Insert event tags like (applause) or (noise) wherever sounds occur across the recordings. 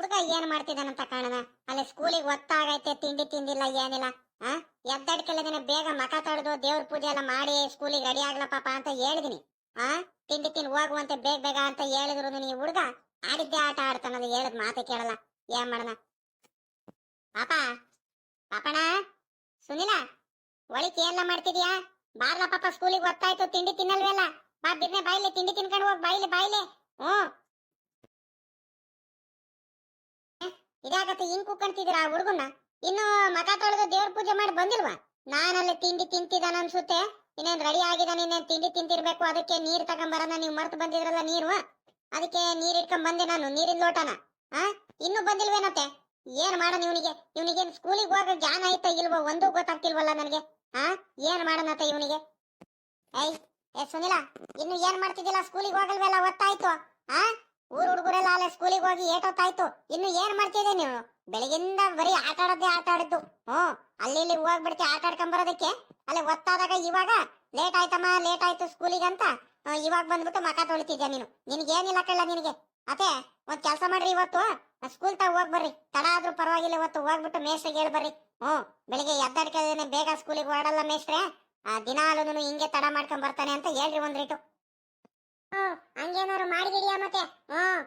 ಹುಡುಗ ಏನ್ ಮಾಡ್ತಿದ್ದಾನಂತ ಕಾಣದ? ಅಲ್ಲಿ ಸ್ಕೂಲಿಗೆ ಒತ್ತಾಗೈತೆ, ತಿಂಡಿ ತಿಂದಿಲ್ಲ, ಏನಿಲ್ಲ. ಆ? ಎದ್ದಡ್ಕೆಲ್ಲದಿನ ಬೇಗ ಮಕ ತೊಳೆದು ದೇವ್ರ ಪೂಜೆ ಎಲ್ಲ ಮಾಡಿ ಸ್ಕೂಲಿಗೆ ರೆಡಿ ಆಗ್ಲ ಪಾಪ ಅಂತ ಹೇಳಿದಿನಿ. ಆ? ತಿಂಡಿ ತಿನ್ ಹೋಗುವಂತೆ ಬೇಗ ಬೇಗ ಅಂತ ಹೇಳಿದ್ರು ನೀ ಹುಡುಗ ಆಡಿದ್ದೆ ಆಟ ಆಡ್ತಾನದು ಹೇಳದ್ ಮಾತೆ ಕೇಳಲ್ಲ. ಏನ್ ಮಾಡನ ಪಾಪ ಪಾಪಣ ಸುನಿಲ ಒಳಿಕೆ ಎಲ್ಲ ಮಾಡ್ತಿದ್ಯಾ? ಬಾರ್ಲ ಪಾಪ ಸ್ಕೂಲಿಗೆ ಒತ್ತಾಯ್ತು, ತಿಂಡಿ ತಿನ್ನಲ್ವೇಲ್ಲ ಬಾ ಬಿರ್ನೆ ಬಾಯ್ಲಿ, ತಿಂಡಿ ತಿನ್ಕೊಂಡು ಹೋಗ್, ಬಾಯ್ಲಿ ಬಾಯ್ಲಿ. ಹ್ಮ್. ಇದಾಗತ್ತೆ ಹಿಂಗ್ ಕುಕ್ಕಂತಿದ್ರ ಆ ಹುಡುಗನ್ನ. ಇನ್ನು ಮತ ತೊಳೆದು ದೇವ್ರ ಪೂಜೆ ಮಾಡಿ ಬಂದಿಲ್ವಾ? ನಾನಲ್ಲಿ ತಿಂಡಿ ತಿಂತಿದ್ದಾನ ಅನ್ಸುತ್ತೆ. ಇನ್ನೇನ್ ರೆಡಿ ಆಗಿದ್ದಾನೆ, ಇನ್ನೇನ್ ತಿಂಡಿ ತಿಂತಿರ್ಬೇಕು? ಅದಕ್ಕೆ ನೀರ್ ತಗೊಂಬರೋಣ, ನೀವು ಮರ್ತು ಬಂದಿದ್ರಲ್ಲ ನೀರು? ಅದಕ್ಕೆ ನೀರ್ ಇಟ್ಕೊಂಡ್ ಬಂದೆ ನಾನು, ನೀರಿನ ಲೋಟನ. ಆ? ಇನ್ನು ಬಂದಿಲ್ವೇನತ್ತೆ? ಏನ್ ಮಾಡೋಣ ಇವನಿಗೆ? ಇವನಿಗೆ ಸ್ಕೂಲಿಗೆ ಹೋಗ ಜ್ಞಾನ ಆಯ್ತಾ ಇಲ್ವೋ ಒಂದು ಗೊತ್ತಾಗ್ತಿಲ್ವಲ್ಲ ನನಗೆ. ಆ? ಏನ್ ಮಾಡೋಣತ್ತೆ ಇವನಿಗೆ? ಏಯ್, ಏ ಸುನಿಲ, ಇನ್ನು ಏನ್ ಮಾಡ್ತಿದ್ದಿಲ್ಲ ಸ್ಕೂಲಿಗೆ ಹೋಗಲ್ವಲ್ಲ, ಒತ್ತಾಯ್ತು. ಆ? ಊರ್ ಹುಡುಗರೆಲ್ಲ ಅಲ್ಲೇ ಸ್ಕೂಲಿಗೆ ಹೋಗಿ ಏಟೊತ್ತಾಯ್ತು ಇನ್ನು ಏನ್ ಮಾಡ್ತಿದ್ದೆ ನೀವು ಬೆಳಗಿಂದ ಬರೀ ಆಟ ಆಡೋದೇ ಆಟ ಆಡಿದ್ದು. ಹ್ಮ್ ಅಲ್ಲಿ ಇಲ್ಲಿ ಹೋಗ್ಬಿಡ್ತಿ ಆಟ ಆಡ್ಕೊಂಡ್ ಬರೋದಕ್ಕೆ. ಅಲ್ಲಿ ಒತ್ತಾದಾಗ ಇವಾಗ ಲೇಟ್ ಆಯ್ತಮ್ಮ ಲೇಟ್ ಆಯ್ತು ಸ್ಕೂಲಿಗೆ ಅಂತ ಇವಾಗ ಬಂದ್ಬಿಟ್ಟು ಮಕ ತೊಳಿತಿದ್ಯಾ ನೀನು? ನಿನ್ಗೆ ಏನಿಲ್ಲ ಕಳ್ಳ ನಿನಗೆ? ಅತ್ತೆ, ಒಂದ್ ಕೆಲಸ ಮಾಡ್ರಿ ಇವತ್ತು. ಸ್ಕೂಲ್ ತಗ ಹೋಗ್ ಬರ್ರಿ. ತಡ ಆದ್ರೂ ಪರವಾಗಿಲ್ಲ ಇವತ್ತು. ಹೋಗ್ಬಿಟ್ಟು ಮೇಸ್ಟ್ರಿಗೆ ಹೇಳಿ ಬರ್ರಿ. ಹ್ಮ್ ಬೆಳಿಗ್ಗೆ ಎದ್ದಡ್ಕೆ ಬೇಗ ಸ್ಕೂಲಿಗೆ ಓಡಲ್ಲ ಮೇಷ್ಟ್ರೆ. ಆ ದಿನಾಲು ಹಿಂಗೆ ತಡ ಮಾಡ್ಕೊಂಡ್ ಬರ್ತಾನೆ ಅಂತ ಹೇಳ್ರಿ ಒಂದ್ ರೇಟು. ಹ್ಮ್ ಹಂಗೇನಾರು ಮಾಡಿದಿಡಿಯಾ ಮತ್ತೆ? ಹ್ಮ್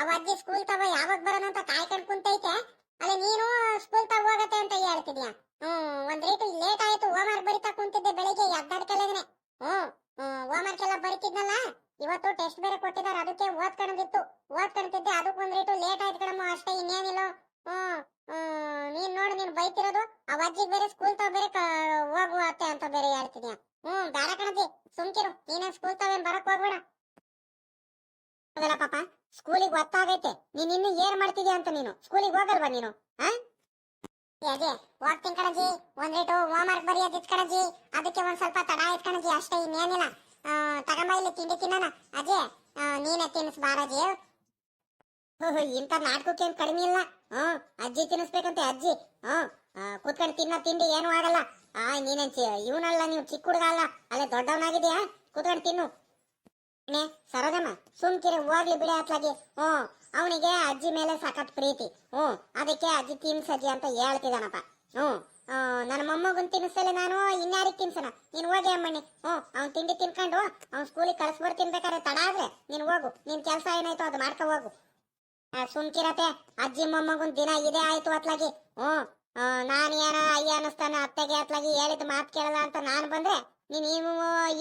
ಅವ ಅಜ್ಜಿ ಸ್ಕೂಲ್ ತಗೋ ಯಾವಾಗ ಬರೋಣ ಅಂತ ಕಾಯ್ಕೊಂಡ್ ಕುಂತೈತೆ. ಅಲ್ಲಿ, ನೀನು ಸ್ಕೂಲ್ ತವ ಹೋಗತ್ತೆ ಅಂತ ಹೇಳ್ತಿದ್ಯಾ? ಹ್ಮ್, ಒಂದ್ ರೇಟ್ ಲೇಟ್ ಆಯ್ತು ಹೋಮ್ವರ್ಕ್ ಬರಿತಾ ಕುಂತಿದ್ದೆ ಬೆಳಿಗ್ಗೆ ಎದ್ದಾಡ್ಕಲ್ಲದೇನೆ ಹ್ಮ್ ಹ್ಮ್ ಹೋಮ್ವರ್ಕ್ ಎಲ್ಲ ಬರಿತಿದ್ನಲ್ಲ? ಇವತ್ತು ಟೆಸ್ಟ್ ಬೇರೆ ಕೊಟ್ಟಿದ್ದಾರೆ ಅದಕ್ಕೆ ಓದ್ಕೊಂಡಿತ್ತು ಓದ್ಕೊಂತಿದ್ದೆ ಅದಕ್ಕೆ ಒಂದ್ ರೇಟು ಲೇಟ್ ಆಯ್ತು ಕಣಮ್ಮ, ಅಷ್ಟೇ ಇನ್ನೇನಿಲ್ಲ. ಹ್ಮ್ ನೀನ್ ನೋಡು ನೀನ್ ಬೈತಿರೋದು. ಆ ಅಜ್ಜಿಗೆ ಬೇರೆ ಸ್ಕೂಲ್ ತಾವ್ ಬೇರೆ ಹೋಗುವ ಹೋಗು ಅತ್ತೆ ಅಂತ ಬೇರೆ ಹೇಳ್ತಿದ್ಯಾ. ಹ್ಮ್ ಬೇಡ ಕಣಜ್ಜಿ ಸುಮ್ಕಿರು. ನೀನೇನ್ ಸ್ಕೂಲ್ ತಾವೇನ್ ಬರಕ್ ಹೋಗ್ಬೇಡ. ಪಾಪ ಸ್ಕೂಲಿಗೆ ಗೊತ್ತಾಗೈತೆ ನೀನ್ ಇನ್ನು ಏನ್ ಮಾಡ್ತಿದ್ಯಾ ಅಂತ ನೀನು? ಸ್ಕೂಲಿಗೆ ಹೋಗಲ್ವಾ ನೀನು? ಹಾ ಅದೇ ಹೋಗ್ತೀನಿ ಕಣಜಿ ಒಂದ್ ರೇಟು ಹೋಮ್ವರ್ಕ್ ಬರೆಯೋದಿತ್ ಕಣಜಿ ಅದಕ್ಕೆ ಒಂದ್ ಸ್ವಲ್ಪ ತಡ ಆಯ್ತು ಕಣಜಿ ಅಷ್ಟೇ ಇನ್ನೇನಿಲ್ಲ. ತಗೊಂಬ ಇಲ್ಲಿ ತಿಂಡಿ ತಿನ್ನೋಣ. ಅಜಯ್ ಆ, ನೀನೇ ತಿನ್ನಿಸ್ ಬಾರಜಿ. ಇಂಥ ನಾಟಕಕ್ಕೆ ಏನ್ ಕಡಿಮೆ ಇಲ್ಲ. ಹ್ಮ್ ಅಜ್ಜಿ ತಿನ್ನಿಸ್ಬೇಕಂತೆ ಅಜ್ಜಿ. ಹ್ಮ್ ಆ, ಕೂತ್ಕೊಂಡು ತಿನ್ನೋ ತಿಂಡಿ ಏನು ಆಗಲ್ಲ. ಆ ನೀನೇನ್ ಇವನಲ್ಲ ನೀವು ಚಿಕ್ಕ ಹುಡುಗ ಅಲ್ಲ. ಅಲ್ಲೇ ದೊಡ್ಡವನಾಗಿದ್ಯಾ ಕೂತ್ಕೊಂಡು ತಿನ್ನು. ಸರೋದಮ್ಮ ಸುಮ್ಕಿರೆ ಹೋಗ್ಲಿ ಬಿಡಿ ಅತ್ಲಾಗಿ. ಹ್ಮ್ ಅವನಿಗೆ ಅಜ್ಜಿ ಮೇಲೆ ಸಾಕತ್ ಪ್ರೀತಿ. ಹ್ಮ್ ಅದಕ್ಕೆ ಅಜ್ಜಿ ತಿನ್ಸಜ್ಜಿ ಅಂತ ಹೇಳ್ತಿದ್ದಾನಪ್ಪ. ಹ್ಮ್ ನನ್ನ ಮೊಮ್ಮಗನ್ ತಿನ್ನಿಸಲೆ ನಾನು ಇನ್ಯಾರಿಗೆ ತಿನ್ಸನ? ನೀನ್ ಹೋಗಿ ಅಮ್ಮಣ್ಣಿ. ಹ್ಮ್ ಅವ್ನ್ ತಿಂಡಿ ತಿನ್ಕೊಂಡು ಅವ್ನ್ ಸ್ಕೂಲಿಗೆ ಕಳಿಸ್ಬರ್ತೀನಿ ತಿನ್ಬೇಕಾದ್ರೆ ತಡ ಆದ್ರೆ ನೀನ್ ಹೋಗು. ನಿನ್ ಕೆಲಸ ಏನಾಯ್ತು ಅದು ಮಾಡ್ಕೊ ಹೋಗು. ಸುಮ್ಕಿರತೆ ಅಜ್ಜಿ ಮೊಮ್ಮಗನ್ ದಿನ ಇದೇ ಆಯ್ತು ಅತ್ಲಾಗಿ. ಹ್ಮ್ ನಾನು ಏನ ಅಯ್ಯ ಅನ್ನಿಸ್ತಾನ ಅತ್ತೆಗೆ ಅತ್ಲಾಗಿ ಹೇಳಿದ ಮಾತು ಕೇಳಲ್ಲ ಅಂತ ನಾನ್ ಬಂದ್ರೆ ನೀನ್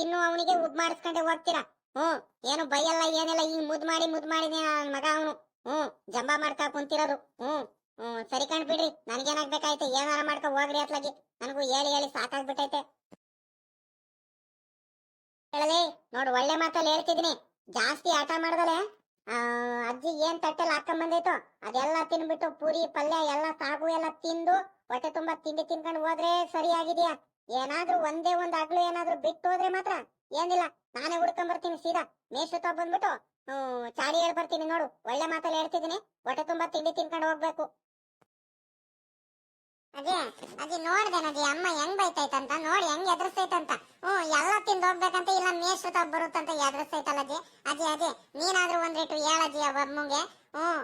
ಇನ್ನು ಅವನಿಗೆ ಉದ್ ಮಾಡಿಸ್ಕೊಂಡೆ ಹೋಗ್ತೀರಾ? ಹ್ಮ್ ಏನು ಬೈಯಲ್ಲ, ಏನಿಲ್ಲ, ಹಿಂಗ್ ಮುದ್ ಮಾಡಿ ಮುದ್ ಮಾಡಿ ನನ್ ಮಗ ಅವನು. ಹ್ಮ್ ಜಂಬಾ ಮಾಡ್ತಾ ಕುಂತಿರೋದು. ಹ್ಮ್ ಹ್ಮ್ ಸರಿ ಕಂಡ್ ಬಿಡ್ರಿ, ನನ್ಗೇನಾಗ್ಬೇಕಾಯ್ತು, ಏನಾರ ಮಾಡ್ಕೊ ಹೋಗ್ರಿ ಅತ್ಲಾಗಿ. ನನಗೂ ಹೇಳಿ ಹೇಳಿ ಸಾಕಾಗ್ಬಿಟ್ಟೈತೆ. ಹೇಳಲಿ, ನೋಡು, ಒಳ್ಳೆ ಮಾತಲ್ಲಿ ಹೇಳ್ತಿದೀನಿ ಜಾಸ್ತಿ ಆಟ ಮಾಡ್ದಲೆ ಅಜ್ಜಿ ಏನ್ ತಟ್ಟೆಲ್ ಹಾಕೊಂಡ್ ಬಂದೈತೋ, ಅದೆಲ್ಲ ತಿನ್ಬಿಟ್ಟು ಪೂರಿ, ಪಲ್ಯ, ಎಲ್ಲ ಸಾಗು ಎಲ್ಲ ತಿಂದು ಹೊಟ್ಟೆ ತುಂಬಾ ತಿಂಡಿ ತಿನ್ಕೊಂಡು ಹೋದ್ರೆ ಸರಿಯಾಗಿದ್ಯಾ? ಏನಾದ್ರೂ ಒಂದೇ ಒಂದ್ ಹಗ್ಲು ಏನಾದ್ರೂ ಬಿಟ್ಟು ಹೋದ್ರೆ ಮಾತ್ರ ಏನಿಲ್ಲ, ನಾನೇ ಹುಡ್ಕೊಂಡ್ ಬರ್ತೀನಿ ಸೀದಾ. ಮೇಷ್ಟ್ರ ಬಂದ್ಬಿಟ್ಟು, ಹ್ಮ್ ಚಾಡಿ ಹೇಳ್ಬರ್ತೀನಿ ನೋಡು, ಒಳ್ಳೆ ಮಾತಲ್ಲಿ ಹೇಳ್ತಿದ್ದೀನಿ, ಹೊಟ್ಟೆ ತುಂಬಾ ತಿಂಡಿ ತಿನ್ಕೊಂಡು ಹೋಗ್ಬೇಕು. ಅದೇ ಅದೇ ನೋಡ್ದೆ ನದಿ ಅಮ್ಮ ಹೆಂಗ್ ಬೈತೈತಂತ, ನೋಡಿ ಹೆಂಗ್ ಎದುರಿಸ್ತೈತಂತ ಹ್ಮ್ ಎಲ್ಲ ತಿಂದು ಹೋಗ್ಬೇಕಂತ ಇಲ್ಲ, ಮೇಷ್ಟ್ರ ತಗ ಬರುತ್ತಂತ ಎದುರಿಸ್ತೈತಲ್ಲ ಅಜ್ಜಿ ಅಜ್ಜಿ ಅದೇ. ನೀನಾದ್ರೂ ಒಂದ್ ರೇಟು ಹೇಳಜ್ಜಿ ಬರ್ಮುಂಗೆ ಹ್ಮ್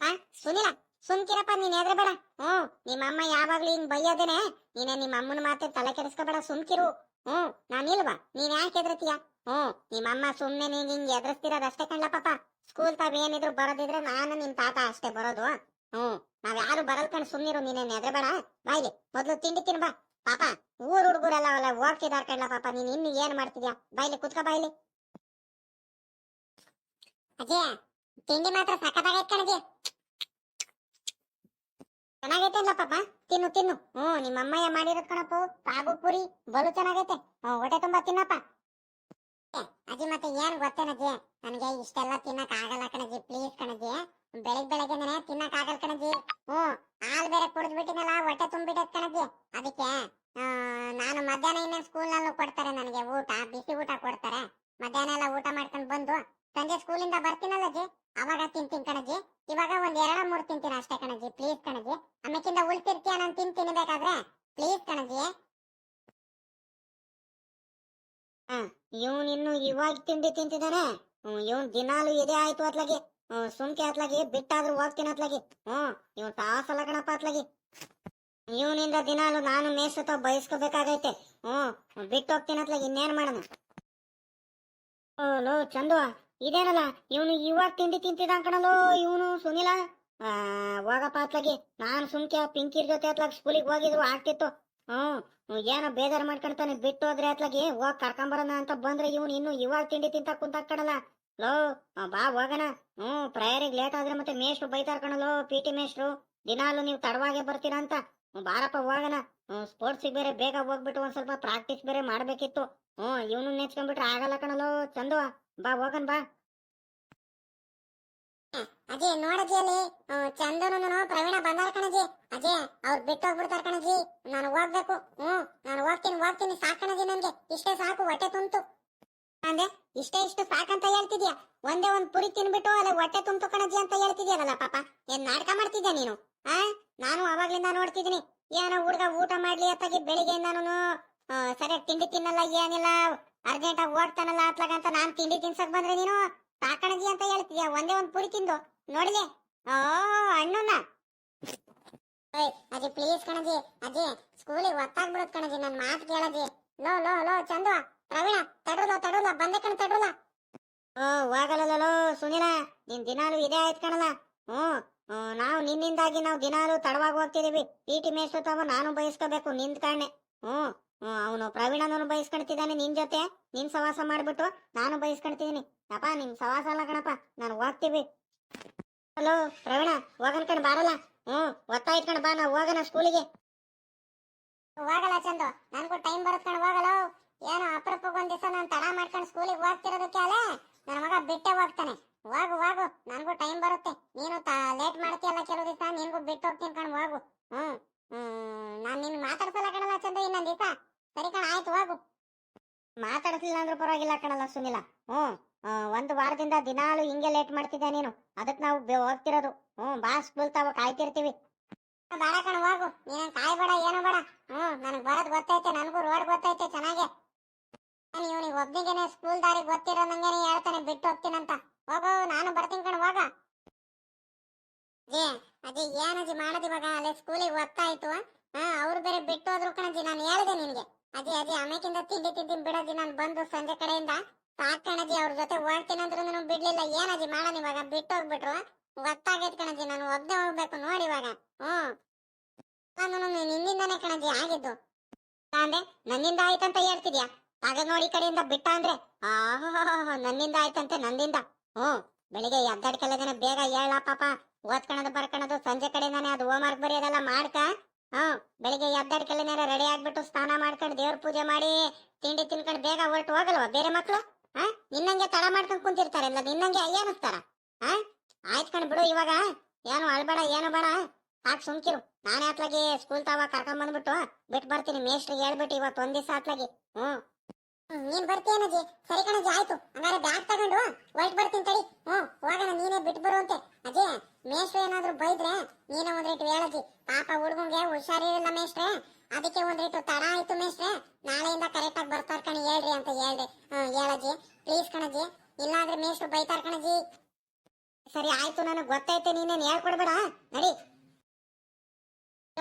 ಆ, ಸುನಿಲ, ಸುಮ್ಕಿರಪ್ಪ, ನೀನ್ ಎದ್ರಬೇಡ ಹ್ಮ್ ನಿಮ್ಮ ಅಮ್ಮ ಯಾವಾಗ್ಲೂ ಹಿಂಗ್ ಬೈಯೋದೇನೆ. ನೀನೆ ನಿಮ್ಮ ಅಮ್ಮನ ಮಾತೆ ತಲೆ ಕೆಡಿಸ್ಕೋಬೇಡ, ಸುಮ್ಕಿರು. ಹ್ಮ್ ನಾನಿಲ್ವಾ ನೀನ್ ಯಾಕೆ ಎದ್ರತೀಯ ಹ್ಮ್ ನಿಮ್ಮಮ್ಮ ಸುಮ್ನೆ ನೀನ್ ಹಿಂಗ್ ಎದುರಿಸ್ತಿರೋದಷ್ಟೇ ಕಣ್ಲ ಪಾಪ ಸ್ಕೂಲ್ ತಾವ್ ಏನಿದ್ರು ಬರೋದಿದ್ರೆ ನಾನು ನಿಮ್ ತಾತ ಅಷ್ಟೇ ಬರೋದು. ಹ್ಮ್ ನಾವ್ ಯಾರು ಬರಲ್ ಕಣ್ ಸುಮ್ನಿರು ನೀನೇನ್ ಎದ್ರಬೇಡ ಬಾಯ್ಲಿ ಮೊದ್ಲು ತಿಂಡಿ ತಿನ್ ಬಾ. ಪಾಪ, ಊರ್ ಹುಡುಗರೆಲ್ಲ ಅಲ್ಲ ಹೋಗ್ತಿದಾರ ಕಣ್ಲ ಪಾಪ, ನೀನ್ ಇನ್ನು ಏನ್ ಮಾಡ್ತಿದ್ಯಾ? ಬಾಯ್ಲಿ ಕುತ್ಕ ಬಾಯ್ಲಿ ಅಜ್ಜಿಯ ತಿಂಡಿ ಮಾತ್ರ ಸಖತ್ತಾಗೈತ್ ಕಣಜಿ ಚೆನ್ನಾಗೈತೆ ಪಾಪ. ತಿನ್ನು ತಿನ್ನು. ಹ್ಮ್ ನಿಮ್ಮ ಅಮ್ಮಯ್ಯ ಮಾಡಿರೋದ್ ಕಣಪ್ಪ, ಸಾಗು ಪುರಿ, ಬಲು ಚೆನ್ನಾಗೈತೆ. ಹೊಟ್ಟೆ ತುಂಬಾ ತಿನ್ನಪ್ಪ. ಅಜ್ಜಿ ಮತ್ತೆ ಏನ್ ಗೊತ್ತೇನಜ್ಜಿ ನನಗೆ ಇಷ್ಟೆಲ್ಲ ತಿನ್ನಕ್ ಆಗಲ್ಲ ಕಣಜ್ಜಿ ಪ್ಲೀಸ್ ಕಣಜ್ಜಿ. ಬೆಳಿಗ್ ಬೆಳಗ್ಗೆನೆ ತಿನ್ನಕ್ ಆಗಲ್ಲ ಕಣಜ್ಜಿ. ಹ್ಮ್ ಹಾಲ್ ಬೇರೆ ಕುಡಿದ್ಬಿಟ್ಟಿನಲ್ಲ ಹೊಟ್ಟೆ ತುಂಬಿಟ್ಟದ್ ಕಣಜ್ಜಿ. ಅದಕ್ಕೆ ನಾನು ಮಧ್ಯಾಹ್ನ ಇನ್ನೇನ್ ಸ್ಕೂಲ್ ನಲ್ಲೂ ಕೊಡ್ತಾರೆ ನನಗೆ ಊಟ ಬಿಸಿ ಊಟ ಕೊಡ್ತಾರೆ ಮಧ್ಯಾಹ್ನ ಎಲ್ಲ ಊಟ ಮಾಡ್ಕೊಂಡ್ ಬಂದು ಸಂಜೆ ಸ್ಕೂಲಿಂದ ಬರ್ತೀನಲ್ಲ ಅಜ್ಜಿ ಅವಾಗ ತಿಂತೀನಿ ಕಣಜ್ಜಿ ಇವಾಗ ಒಂದ್ ಎರಡ ಮೂರ್ ತಿಂತೀನಿ ಅಷ್ಟೇ ಕಣಜ್ಜಿ ಪ್ಲೀಸ್ ಕಣಜ್ಜಿ ಆಮೇಕಿಂದ ಉಳ್ತಿರ್ತೀಯ ನಾನು ತಿನ್ ತಿನ್ಬೇಕಾದ್ರೆ ಪ್ಲೀಸ್ ಕಣಜ್ಜಿ ಇವನ್ ಇನ್ನು ಇವಾಗ ತಿಂಡಿ ತಿಂತಿದ್ದಾನೆ? ಇವನ್ ದಿನಾಲು ಇದೇ ಆಯ್ತು ಅತ್ಲಾಗಿ. ಸುಮ್ಕೆ ಅತ್ಲಾಗಿ, ಬಿಟ್ಟಾದ್ರೂ ಹೋಗ್ತೀನಿ ಅತ್ಲಾಗಿ. ಹ್ಮ್, ಇವನ್ ತಾಸಲ್ಲ ಕಣಪ್ಪ ಅತ್ಲಾಗಿ. ಇವನಿಂದ ದಿನಾಲು ನಾನು ಮೇಸತ ಬಯಸ್ಕೋಬೇಕಾಗೈತೆ ಹ್ಮ್ ಬಿಟ್ಟು ಹೋಗ್ತೀನಿ ಅತ್ಲಾಗಿ, ಇನ್ನೇನ್ ಮಾಡೋಣ ಲೋ, ಚಂದು, ಇದೇನಲ್ಲ, ಇವನು ಇವಾಗ ತಿಂಡಿ ತಿಂತಿದ ಕಣಲೋ, ಇವನು ಸುನಿಲ? ಹೋಗಪ್ಪ ಅತ್ಲಾಗಿ, ನಾನು ಸುಮ್ಕೆ ಪಿಂಕಿರ್ ಜೊತೆ ಅತ್ಲಾಗ ಸ್ಕೂಲಿಗೆ ಹೋಗಿದ್ರು ಆಗ್ತಿತ್ತು. ಹ್ಮ್ ಏನೋ ಬೇಜಾರ್ ಮಾಡ್ಕೊಂತಾನೆ, ಬಿಟ್ಟು ಹೋದ್ರೆ ಅತ್ಲಾಗಿ ಹೋಗ್ ಕರ್ಕೊಂಬರೋಣ ಅಂತ ಬಂದ್ರೆ ಇವನು ಇನ್ನು ಇವಾಗ ತಿಂಡಿ ತಿಂತ ಕುಂತ ಲೋ ಬಾ, ಹೋಗೋಣ. ಹ್ಮ್ ಪ್ರಯರಿಗೆ ಲೇಟ್ ಆದ್ರೆ ಮತ್ತೆ ಮೇಷ್ಟ್ರು ಬೈತಾರ ಕಣಲೋ ಪಿ ಟಿ ಮೇಷ್ಟ್ರು. ದಿನಾಲು ನೀವು ತಡವಾಗೆ ಬರ್ತೀರಾ ಅಂತ. ಬಾರಪ್ಪ, ಹೋಗೋಣ. ಸ್ಪೋರ್ಟ್ಸಿಗೆ ಬೇರೆ ಬೇಗ ಹೋಗ್ಬಿಟ್ಟು ಒಂದ್ ಸ್ವಲ್ಪ ಪ್ರಾಕ್ಟೀಸ್ ಬೇರೆ ಮಾಡ್ಬೇಕಿತ್ತು. ಹ್ಮ್ ಇವನು ನೆಚ್ಕೊಂಡ್ಬಿಟ್ರೆ ಆಗಲ್ಲ ಕಣಲೋ ಚಂದು ಬಾ, ಹೋಗನ್, ಬಾ. ಅದೇ ನೋಡಿದ್ಯಲ್ಲಿ ಚಂದನು ಪ್ರವೀಣ ಬಂದಾರ ಕಣಜಿ ಅಜಯ್, ಅವ್ರು ಬಿಟ್ಟು ಹೋಗ್ಬಿಡ್ತಾರ ಕಣಜಿ ನಾನು ಹೋಗ್ಬೇಕು ಹ್ಮ್ ನಾನು ಹೋಗ್ತೀನಿ ಹೋಗ್ತೀನಿ ಸಾಕಣಜಿ ನನ್ಗೆ. ಇಷ್ಟೇ ಸಾಕು, ಹೊಟ್ಟೆ ತುಂಬ್ತು. ಅಂದೆ ಇಷ್ಟೇ ಇಷ್ಟು ಸಾಕಂತ ಹೇಳ್ತಿದ್ಯಾ? ಒಂದೇ ಒಂದ್ ಪುರಿ ತಿನ್ಬಿಟ್ಟು ಅಲ್ಲ ಹೊಟ್ಟೆ ತುಂತು ಕಣಜಿ ಅಂತ ಹೇಳ್ತಿದ್ಯಲ್ಲ ಪಾಪ. ಏನ್ ನಾಟಕ ಮಾಡ್ತಿದ್ಯಾ ನೀನು? ಆ? ನಾನು ಅವಾಗ್ಲಿಂದ ನೋಡ್ತಿದ್ದೀನಿ. ಏನೋ ಹುಡುಗ ಊಟ ಮಾಡ್ಲಿ ಅತ್ತಾಗಿ ಬೆಳಿಗ್ಗೆಯಿಂದಾನು ಸರಿಯಾಗಿ ತಿಂಡಿ ತಿನ್ನಲ್ಲ, ಏನಿಲ್ಲ ಅರ್ಜೆಂಟ್ ಆಗಿ ಓಡ್ತಾನಲ್ಲ ಅತ್ಲಾಗ ಅಂತ ನಾನ್ ತಿಂಡಿ ತಿನ್ಸಕ್ ಬಂದ್ರೆ ನೀನು? ಸಾಕಣಜಿ ಅಂತ ಹೇಳ್ತಿದ್ಯಾ? ಒಂದೇ ಒಂದ್ ಪುರಿ ತಿಂದು. ನೋಡ್ಲಿ. ಓ ಅಜ್ಜಿ ಪ್ಲೀಸ್ ಕಣಜಿ ಅಜ್ಜಿ ಸ್ಕೂಲಿಗೆ ಒತ್ತಾಗ್ಬಿಡುತ್ತೆ ಕಣಜಿ ನನ್ನ ಮಾತು ಕೇಳಜಿ ಲೋ ಲೋ ಲೋ ಚಂದು ಪ್ರವೀಣ ತಡ್ರಲ್ಲ ತಡ್ರಲ್ಲ ಬಂದೆ ಕಣ ತಡ್ರಲ್ಲ ಓ ಹೋಗಲ್ಲ ಸುನಿಲ ನಿನ್ ದಿನಾಲು ಇದೇ ಆಯ್ತು ಕಣಲ್ಲ ಹ್ಮ್, ನಾವು ನಿನ್ನಿಂದಾಗಿ ನಾವು ದಿನಾಲು ತಡವಾಗಿ ಹೋಗ್ತಿದೀವಿ. ಪಿ ಟಿ ಮೇಷ್ಟ್ರು ತಾವ ನಾನು ಬಯಸ್ಕೋಬೇಕು ನಿಂದ ಕಾರಣೆ. ಹ್ಮ್ ಅವನು ಪ್ರವೀಣನೂ ಬಯಸ್ಕೊಳ್ತಿದ್ದಾನೆ ನಿನ್ ಜೊತೆ. ನಿನ್ ಸವಾಸ ಮಾಡ್ಬಿಟ್ಟು ನಾನು ಬಯಸ್ಕೊಳ್ತಿದ್ದೀನಿ ಅಪ್ಪ ನಿಮ್ ಸವಾಸ ಅಲ್ಲ ಕಣಪ್ಪ ನಾನು ಹೋಗ್ತೀವಿ. ಹಲೋ ಪ್ರವೀಣ ಹೋಗನ್ ಬಾರಲ್ಲ. ಹ್ಮ್ ಒತ್ತಾಯ್ತು ಇಟ್ಕೊಂಡು ಬಾ, ನಾವು ಹೋಗೋಣ ಸ್ಕೂಲಿಗೆ ಹೋಗಲ್ಲ ಚಂದು. ನನ್ಗೂ ಟೈಮ್ ಬರುತ್ತೆ ಕಣ ಹೋಗಲ್ಲ ಏನೋ ಅಪರೂಪಕ್ಕೆ ಒಂದ್ ದಿವಸ ನಾನು ತಡ ಮಾಡ್ಕೊಂಡು ಸ್ಕೂಲಿಗೆ ಹೋಗ್ತಿರೋದಕ್ಕೆ ಅಲ್ಲ ನನ್ನ ಮಗ ಬಿಟ್ಟೆ ಹೋಗ್ತಾನೆ. ಹೋಗು ಹೋಗು, ನನಗೂ ಟೈಮ್ ಬರುತ್ತೆ. ನೀನು ಲೇಟ್ ಮಾಡ್ತೀಯಲ್ಲ ಕೆಲವು ದಿವಸ, ನಿನ್ಗೂ ಬಿಟ್ಟು ಹೋಗ್ತೀನಿ ಕಣ್, ಹೋಗು. ಹ್ಮ್ ನಾನು ನಿನ್ ಮಾತಾಡ್ಸಲ್ಲ ಕಣಲ್ಲ ಚಂದು ಇನ್ನೊಂದ್ ದಿವಸ. ಸರಿ ಕಣ, ಆಯ್ತು, ಹೋಗು. ಮಾತಾಡ್ಸಿಲ್ಲ ಅಂದ್ರೂ ಪರವಾಗಿಲ್ಲ ಕಣಲ್ಲ ಸುನಿಲ. ಹ್ಮ್ ಒಂದು ವಾರದಿಂದ ದಿನಾಲು ಹಿಂಗೆ ಲೇಟ್ ಮಾಡ್ತಿದ್ದೆ ನೀನು? ಅದಕ್ಕೆ ನಾವು ಹೋಗ್ತಿರೋದು. ಹ್ಞೂ ಬಾ ಸ್ಕೂಲ್ ತಾವ ಕಾಯ್ತಿರ್ತೀವಿ ಬೇಡ ಕಣ, ಹೋಗು. ನೀನ್ ಕಾಯ್ಬೇಡ, ಏನು ಬೇಡ. ಹ್ಞೂ ನನಗೆ ಬರೋದು ಗೊತ್ತೈತೆ, ನನಗೂ ರೋಡ್ ಗೊತ್ತೈತೆ, ಚೆನ್ನಾಗೆ. ನಾನು ಇವನಿಗೆ ಒಬ್ಬನಿಗೆ ಸ್ಕೂಲ್ ದಾರಿ ಗೊತ್ತಿರೋ ನಂಗೇನೆ ಹೇಳ್ತಾನೆ, ಬಿಟ್ಟು ಹೋಗ್ತೀನಂತ. ಹೋಗೋ, ನಾನು ಬರ್ತೀನಿ ಕಣ, ಹೋಗ. ಅಜ್ಜಿ ಅಜ್ಜಿ ಏನಜ್ಜಿ ಮಾಡೋದು ಇವಾಗ? ಅಲ್ಲೇ ಸ್ಕೂಲಿಗೆ ಗೊತ್ತಾಯ್ತು ಹಾ, ಅವ್ರು ಬೇರೆ ಬಿಟ್ಟು ಹೋದ್ರು ಕಣಜ್ಜಿ, ನಾನು ಹೇಳಿದೆ ನಿನ್ಗೆ. ಅಜ್ಜಿ ಅಜ್ಜಿ ಆಮೇಕಿಂದ ತಿಂಡಿ ತಿಂತೀನಿ ಬಿಡೋದಿ ನಾನು ಬಂದು ಸಂಜೆ ಕಡೆಯಿಂದ. ಸಾಕಣಜ್ಜಿ ಅವ್ರ ಜೊತೆ ಹೋಗ್ತೀನಿ ಅಂದ್ರೆ ನಾನು ಬಿಡ್ಲಿಲ್ಲ. ಏನಾದಿ ಮಾಡೋಣ ಇವಾಗ ಬಿಟ್ಟು ಹೋಗ್ಬಿಟ್ರು. ಗೊತ್ತಾಗೈತ್ ಕಣಜಿ, ನಾನು ಒಬ್ನೇ ಹೋಗ್ಬೇಕು ನೋಡಿ ಇವಾಗ. ಹ್ಮ್ ನಾನು ನಿನ್ನಿಂದಾನೆ ಕಣಜಿ ಆಗಿದ್ದು. ಅಂದ್ರೆ ನನ್ನಿಂದ ಆಯ್ತಂತ ಹೇಳ್ತಿದ್ಯಾ? ಆಗ ನೋಡಿ ಈ ಕಡೆಯಿಂದ ಬಿಟ್ಟ ಅಂದ್ರೆ. ಆಹೋ, ನನ್ನಿಂದ ಆಯ್ತಂತೆ, ನಂದಿಂದ. ಹ್ಮ್ ಬೆಳಿಗ್ಗೆ ಎದ್ದಾಡ್ಕಲ್ಲದೇನೆ ಬೇಗ ಹೇಳ, ಪಾಪ. ಓದ್ಕೊಳೋದು ಬರ್ಕೊಳೋದು ಸಂಜೆ ಕಡೆಯಿಂದಾನೆ ಅದು ಹೋಮ್ ವರ್ಕ್ ಬರೆಯೋದೆಲ್ಲ ಮಾಡ್ಕ. ಹ್ಮ್ ಬೆಳಿಗ್ಗೆ ಎದ್ದಾಡ್ಕೆಲ್ಲ ರೆಡಿ ಆಗ್ಬಿಟ್ಟು ಸ್ನಾನ ಮಾಡ್ಕೊಂಡು ದೇವ್ರ ಪೂಜೆ ಮಾಡಿ, ತಿಂಡಿ ತಿನ್ಕೊಂಡು ಬೇಗ ಹೊರಟು ಹೋಗಲ್ವಾ? ಬೇರೆ ಮಕ್ಳು? ಹಾ ನಿನ್ನಂಗೆ ತಡ ಮಾಡ್ಕೊಂಡು ಕುಂತಿರ್ತಾರಲ್ಲ ನಿನ್ನಂಗೆ ಅಯ್ಯನಿಸ್ತಾರ? ಹಾ ಆಯ್ತ್ ಕಣ್ ಬಿಡು ಇವಾಗ. ಏನು ಅಳ್ಬೇಡ, ಏನು ಬೇಡ. ಸಾಕು ಸುಮ್ಕಿರು. ನಾನೇ ಅತ್ಲಾಗಿ ಸ್ಕೂಲ್ ತಾವ ಕರ್ಕೊಂಡ್ ಬಂದ್ಬಿಟ್ಟು ಬಿಟ್ಟು ಬರ್ತೀನಿ. ಮೇಸ್ಟ್ರಿಗೆ ಹೇಳ್ಬಿಟ್ಟು ಇವತ್ತು ಒಂದ್ ದಿವಸ ಅತ್ಲಾಗಿ ಹ್ಮ್, ನೀನ್ ಬರ್ತೀಯನಜಿ ಸರಿ ಕಣಜಿ, ಆಯ್ತು. ಹಂಗಾರೆ ಬ್ಯಾಗ್ ತಗೊಂಡು ಹೊರಟ್ ಬರ್ತೀನಿ ತಡಿ. ಹ್ಮ್ ಹೋಗೋಣ, ನೀನೇ ಬಿಟ್ಟು ಬರುವಂತೆ ಅಜಿ, ಮೇಷ್ಟ್ರು ಏನಾದ್ರು ಬೈದ್ರೆ ನೀನೇ ಒಂದ್ ರೇಟ್ ಹೇಳಜ್ಜಿ ಪಾಪ ಹುಡುಗಂಗೆ ಹುಷಾರಿರಲ್ಲ ಮೇಷ್ಟ್ರೆ. ಅದಕ್ಕೆ ಒಂದ್ ರೇಟು ತಡ ಆಯ್ತು ಮೇಷ್ಟ್ರೆ, ನಾಳೆಯಿಂದ ಕರೆಕ್ಟ್ ಆಗಿ ಬರ್ತಾರ ಕಣಿ, ಹೇಳ್ರಿ ಅಂತ ಹೇಳ್ರಿ ಹೇಳಜ್ಜಿ. ಪ್ಲೀಸ್ ಕಣಜ್ಜಿ. ಇಲ್ಲಾಂದ್ರೆ ಮೇಷ್ಟ್ರು ಬೈತಾರ ಕಣಜ್ಜಿ. ಸರಿ, ಆಯ್ತು ನನಗೆ ಗೊತ್ತೈತೆ ನೀನೇನ್ ಹೇಳ್ಕೊಡ್ಬೇಡ? ನಡಿ.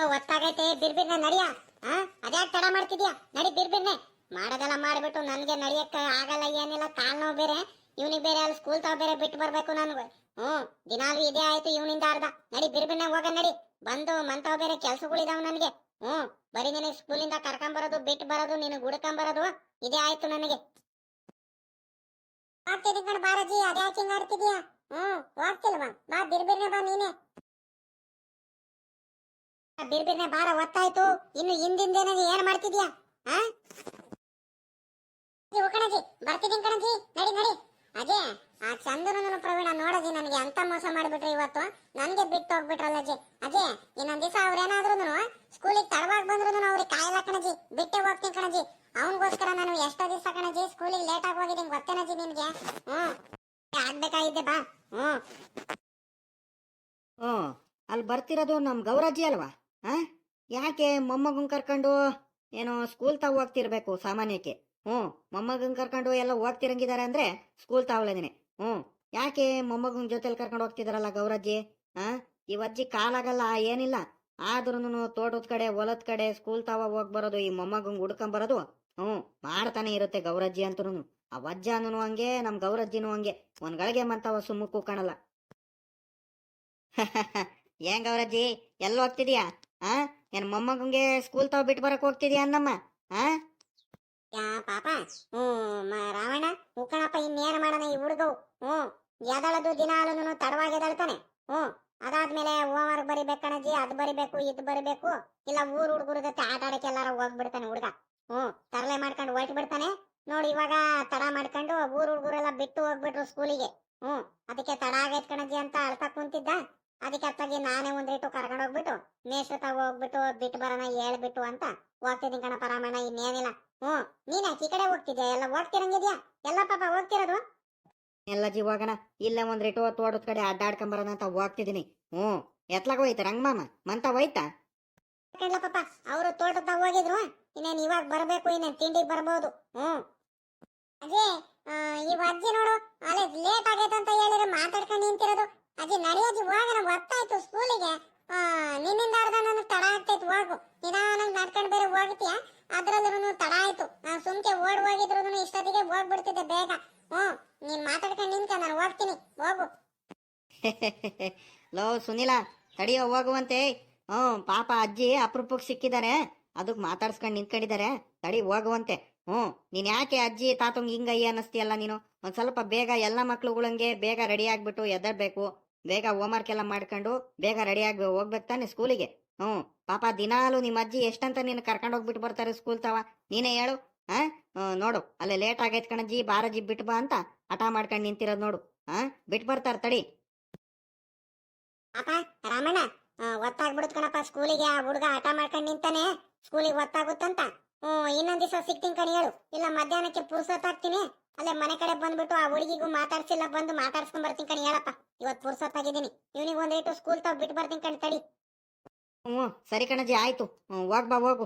ಒತ್ತಾಗೈತೆ, ಬಿರ್ಬಿರ್ನ ನಡಿಯ? ಹಾ, ಅದ್ಯಾಕ್ ತಡ ಮಾಡ್ತಿದ್ಯಾ? ನಡಿ, ಬಿರ್ಬಿರ್ನೆ. ಮಾಡೋದೆಲ್ಲ ಮಾಡ್ಬಿಟ್ಟು ನನ್ಗೆ ನಡಿಯಕ್ಕ ಆಗಲ್ಲ, ಏನಿಲ್ಲ. ಕಾಲ್ ನೋವು ಬೇರೆ. ಇವನಿಗೆ ಬೇರೆ, ಅಲ್ಲಿ ಸ್ಕೂಲ್ ತಾವ ಬೇರೆ ಬಿಟ್ಟು ಬರ್ಬೇಕು ನನಗೆ. ಹ್ಮ್ ದಿನಾಲು ಇದೇ ಆಯ್ತು, ಇವನಿಂದ ಅರ್ಧ. ನಡಿ, ಬಿರ್ಬಿರ್ನೆ ಹೋಗ, ನಡಿ. ಬಂದು ಮಂತಾವ್ ಬೇರೆ ಕೆಲ್ಸಗಳಿದಾವ್ ನನ್ಗೆ. ಹ್ಮ್ ಬರೀ ನಿನಗೆ ಸ್ಕೂಲಿಂದ ಕರ್ಕೊಂಬರೋದು ಬಿಟ್ಟು ಬರೋದು, ನಿನಗೆ ಹುಡ್ಕೊಂಬರೋದು ಇದೇ ಆಯ್ತು ನನಗೆ. ಹೋಗ್ತಿದ್ದೀನಿ ಕಣ ಬಾರಜಿ ಅದ್ಯಾಕೆ ಹಿಂಗ್ ಆಡ್ತಿದ್ಯಾ. ಹ್ಮ್ ಹೋಗ್ತಿಲ್ವಾ? ಬಾ, ಬಿರ್ಬಿರ್ನೆ ಬಾ ನೀನೆ. ಬಿರ್ಬಿರ್ನೆ ಬಾರ ಒತ್ತಾಯ್ತು ಇನ್ನು ಹಿಂದಿಂದೇನೆ ಏನ್ ಮಾಡ್ತಿದ್ಯಾ? ಹಾ ಕಣಜಿ, ಬರ್ತಿದ್ದೀನಿ ಕಣಜಿ. ನಡಿ ನಡಿ. ಅಜಯ್ ಆ ಚಂದನನು ಪ್ರವೀಣ ನೋಡಜಿ ನನಗೆ ಅಂತ ಮೋಸ ಮಾಡಿಬಿಟ್ರಿ ಇವತ್ತು. ನನಗೆ ಬಿಟ್ಟು ಹೋಗ್ಬಿಟ್ರಲ್ಲ ಜಿ ಅಜಿ ಇನ್ನೊಂದ್ ದಿವಸ ಅವ್ರೇನಾದ್ರೂ ಸ್ಕೂಲಿಗೆ ತಡವಾಗಿ ಬಂದ್ರು ಅವ್ರಿಗೆ ಕಾಯಲ್ಲ ಕಣಜಿ. ಬಿಟ್ಟೆ ಹೋಗ್ತೀನಿ ಕಣಜಿ. ಅವನಿಗೋಸ್ಕರ ನಾನು ಎಷ್ಟೋ ದಿವಸ ಕಣಜಿ, ಸ್ಕೂಲಿಗೆ ಲೇಟ್ ಆಗಿ ಹೋಗಿದ್ದೀನಿ. ಗೊತ್ತೇನಜಿ ನಿನ್ಗೆ? ಹ್ಮ್. ಆಗ್ಬೇಕಾಗಿದ್ದೆ ಬಾ. ಹ್ಮ್. ಹ್ಞೂ ಅಲ್ಲಿ ಬರ್ತಿರೋದು ನಮ್ಮ ಗೌರಜ್ಜಿ ಅಲ್ವಾ? ಹಾಂ ಯಾಕೆ ಮೊಮ್ಮಗನ್ ಕರ್ಕೊಂಡು ಏನೋ ಸ್ಕೂಲ್ ತಾವು ಹೋಗ್ತಿರ್ಬೇಕು ಸಾಮಾನ್ಯಕ್ಕೆ? ಹ್ಞೂ ಮೊಮ್ಮಗನ್ ಕರ್ಕೊಂಡು ಎಲ್ಲ ಹೋಗ್ತಿರಂಗಿದ್ದಾರೆ ಅಂದರೆ ಸ್ಕೂಲ್ ತಾವಲೇನೆ ಹ್ಞೂ ಯಾಕೆ ಮೊಮ್ಮಗನ ಜೊತೆಲಿ ಕರ್ಕೊಂಡು ಹೋಗ್ತಿದಾರಲ್ಲ ಗೌರಜ್ಜಿ? ಈ ಅಜ್ಜಿ ಕಾಲಾಗಲ್ಲ, ಏನಿಲ್ಲ. ಆದ್ರೂನು ತೋಟದ ಕಡೆ, ಹೊಲದ ಕಡೆ ಸ್ಕೂಲ್ ತಾವ ಹೋಗ್ ಬರೋದು, ಈ ಮೊಮ್ಮಗಂಗ್ ಹುಡ್ಕೊಂಡ್ ಬರೋದು ಹ್ಞೂ ಮಾಡ್ತಾನೆ ಇರುತ್ತೆ ಗೌರಜ್ಜಿ ಅಂತೂ ಆ ವಜ್ಜನೂ ಹಂಗೆ, ನಮ್ ಗೌರಜ್ಜಿನೂ ಹಂಗೆ. ಒಂದ್ ಗಳಿಗೆ ಮಂತವ ಸುಮ್ಮಕ್ಕೂ ಕಾಣಲ್ಲ. (laughs) ಏನ್ ಗೌರಜ್ಜಿ ಎಲ್ಲಿ ಹೋಗ್ತಿದ್ಯಾ? ಆ? ಏನ್ ಮೊಮ್ಮಗಂಗೆ ಸ್ಕೂಲ್ ತಾವ ಬಿಟ್ಟು ಬರಕ್ ಹೋಗ್ತಿದ್ಯಾ ಅನ್ನಮ್ಮ? ಆ? ಯಾ ಪಾಪ? ಹ್ಞೂ ರಾವಣ ಹ್ಞೂ ಇನ್ನೇನ್ ಮಾಡೋಣ ಈ ಹುಡುಗವು? ಹ್ಞೂ, ಎದಳದು ದಿನಾಲೂ ತಡವಾಗಿ ಎದಳ್ತಾನೆ. ಹ್ಞೂ, ಅದಾದ್ಮೇಲೆ ಓವರ್ ಬರಿಬೇಕು ಕಣಜ್ಜಿ, ಅದು ಬರಿಬೇಕು, ಇದ್ ಬರಿಬೇಕು. ಇಲ್ಲ ಊರ್ ಹುಡುಗರ ಜೊತೆ ಆಟ ಆಡಕ್ಕೆ ಎಲ್ಲಾರ ಹೋಗ್ಬಿಡ್ತಾನೆ ಹುಡುಗ. ಹ್ಞೂ, ತರಲೆ ಮಾಡ್ಕೊಂಡು ಹೊರಟು ಬಿಡ್ತಾನೆ. ನೋಡಿ ಇವಾಗ ತಡ ಮಾಡ್ಕೊಂಡು ಊರ್ ಹುಡುಗರೆಲ್ಲ ಬಿಟ್ಟು ಹೋಗ್ಬಿಟ್ರು ಸ್ಕೂಲಿಗೆ. ಹ್ಞೂ, ಅದಕ್ಕೆ ತಡ ಆಗೈತ್ ಕಣಜ್ಜಿ ಅಂತ ಅಳ್ತಾ ಕುಂತಿದ್ದ. ಅದಕ್ಕೆ ಅತ್ತಾಗಿ ನಾನೇ ಒಂದಿಟ್ಟು ಕರ್ಕೊಂಡು ಹೋಗ್ಬಿಟ್ಟು ಮೇಷ್ಟ್ರ ತಗೋ ಹೋಗ್ಬಿಟ್ಟು ಬಿಟ್ಟು ಬರೋಣ ಹೇಳ್ಬಿಟ್ಟು ಅಂತ ಹೋಗ್ತಿದ್ದೀನಿ ಕಣ ರಾಮಣ್ಣ ಇನ್ನೇನಿಲ್ಲ. ಹ್ಮ್ ನೀನ್ ಈ ಕಡೆ ಹೋಗ್ತಿದ್ಯಾ? ಎಲ್ಲ ಹೋಗ್ತಿರಂಗಿದ್ಯಾ ಎಲ್ಲ ಪಾಪ ಹೋಗ್ತಿರೋದು ಎಲ್ಲ ಹೋಗೋಣ ಇಲ್ಲೇ ಒಂದ್ ರೇಟು ತೋಟದ ಕಡೆ ಅಡ್ಡಾಡ್ಕೊಂಬರೋಣ ಅಂತ ಹೋಗ್ತಿದ್ದೀನಿ. ಹ್ಞೂ ಎತ್ಲಾಗ ಹೋಯ್ತ ರಂಗಮಾಮ? ಮಂತ ಹೋಯ್ತಾ? ಕಂಡ್ಲ ಪಾಪ ಅವರು ತೋಟದ ಹೋಗಿದ್ರು ಇನ್ನೇನ್ ಇವಾಗ ಬರಬೇಕು ಇನ್ನೇನ್ ತಿಂಡಿಗೆ ಬರ್ಬೋದು. ಹ್ಮ್ ಅದೇ ಈ ಅಜ್ಜಿ ನೋಡು ಅಲ್ಲೇ ಲೇಟ್ ಆಗೈತೆ ಅಂತ ಹೇಳಿದ್ರೆ ಮಾತಾಡ್ಕೊಂಡು ನಿಂತಿರೋದು. ಅಜ್ಜಿ ನಡಿಯಜ್ಜಿ ನಮ್ಗೆ ಗೊತ್ತಾಯ್ತು ಸ್ಕೂಲಿಗೆ. ನಿನ್ನಿಂದ ಅರ್ಧ ನನಗೆ ತಡ ಆಗ್ತೈತು, ಹೋಗು. ನಿಧಾನಾಗಿ ನಡ್ಕೊಂಡು ಬೇರೆ ಹೋಗ್ತೀಯ? ಅದ್ರಲ್ಲೂ ತಡ ಆಯ್ತು. ನಾನು ಸುಮ್ಕೆ ಓಡ್ ಹೋಗಿದ್ರು ಇಷ್ಟೊತ್ತಿಗೆ ಹೋಗ್ಬಿಡ್ತಿದ್ದೆ ಬೇಗ. ಹ್ಞೂ, ನೀನ್ ಮಾತಾಡ್ಕೊಂಡು ನಿಂತ ನಾನು ಹೋಗ್ತೀನಿ. ಹೋಗು. (laughs) ಲೋ, ಸುನಿಲ, ತಡಿಯೋ, ಹೋಗುವಂತೆ. ಹ್ಞೂ, ಪಾಪ ಅಜ್ಜಿ ಅಪರೂಪಕ್ಕೆ ಸಿಕ್ಕಿದ್ದಾರೆ ಅದಕ್ಕೆ ಮಾತಾಡ್ಸ್ಕೊಂಡು ನಿಂತ್ಕೊಂಡಿದ್ದಾರೆ ತಡಿ, ಹೋಗುವಂತೆ. ಹ್ಞೂ, ನೀನು ಯಾಕೆ ಅಜ್ಜಿ ತಾತಂಗೆ ಹಿಂಗಯ್ಯ ಅನ್ನಿಸ್ತೀಯಲ್ಲ ನೀನು? ಒಂದು ಸ್ವಲ್ಪ ಬೇಗ ಎಲ್ಲ ಮಕ್ಳುಗಳಂಗೆ ಬೇಗ ರೆಡಿ ಆಗಿಬಿಟ್ಟು ಎದ್ದಬೇಕು ಬೇಗ ಹೋಮ್ವರ್ಕ್ ಎಲ್ಲ ಮಾಡ್ಕೊಂಡು ಬೇಗ ರೆಡಿ ಆಗಿ ಹೋಗ್ಬೇಕು ತಾನೆ ಸ್ಕೂಲಿಗೆ ಹ್ಞೂ, ಪಾಪ ದಿನಾಲು ನಿಮ್ಮ ಅಜ್ಜಿ ಎಷ್ಟಂತ ನೀನು ಕರ್ಕೊಂಡು ಹೋಗ್ಬಿಟ್ಟು ಬರ್ತಾರೆ ಸ್ಕೂಲ್ ತವ. ನೀನೇ ಹೇಳು ಹಾ ನೋಡು, ಅಲ್ಲೇ ಲೇಟ್ ಆಗೈತ್ ಕಣಜ್ಜಿ ಬಾರಜ್ಜಿ ಬಿಟ್ಟು ಬಾ ಅಂತ ಹಠ ಮಾಡ್ಕೊಂಡು ನಿಂತಿರೋದು ನೋಡು ಹಾ ಬಿಟ್ಟು ಬರ್ತಾರೆ ತಡಿ. ಅಪ್ಪ, ರಾಮಣ್ಣ ಒತ್ತಾಗ್ಬಿಡುತ್ ಕಣಪ್ಪ ಸ್ಕೂಲಿಗೆ ಆ ಹುಡುಗ ಆಟ ಮಾಡ್ಕೊಂಡು ನಿಂತಾನೆ. ಸ್ಕೂಲಿಗೆ ಒತ್ತಾಗುತ್ತಂತ ಹ್ಞೂ, ಇನ್ನೊಂದ್ ದಿವಸ ಸಿಗ್ತೀನಿ ಕಣಿ, ಹೇಳು. ಇಲ್ಲ ಮಧ್ಯಾಹ್ನಕ್ಕೆ ಪುರ್ಸೊತ್ತಾಗ್ತೀನಿ. ಅಲ್ಲೇ ಮನೆ ಕಡೆ ಬಂದ್ಬಿಟ್ಟು ಆ ಹುಡುಗಿಗೂ ಮಾತಾಡ್ಸಿಲ್ಲ, ಬಂದು ಮಾತಾಡ್ಸ್ಕೊಂಡ್ ಬರ್ತೀನಿ ಕಣಿ ಹೇಳಪ್ಪ. ಇವತ್ತು ಪುರ್ಸೊತ್ತಾಗಿದ್ದೀನಿ ಇವನಿಗೆ ಒಂದೇಟು ಸ್ಕೂಲ್ ತಾವ್ ಬಿಟ್ಟು ಬರ್ತೀನಿ ಕಣಿ ತಡಿ. ಹ್ಞೂ ಸರಿ ಕಣಜಿ, ಆಯ್ತು. ಹೋಗ್ಬಾ ಹೋಗು.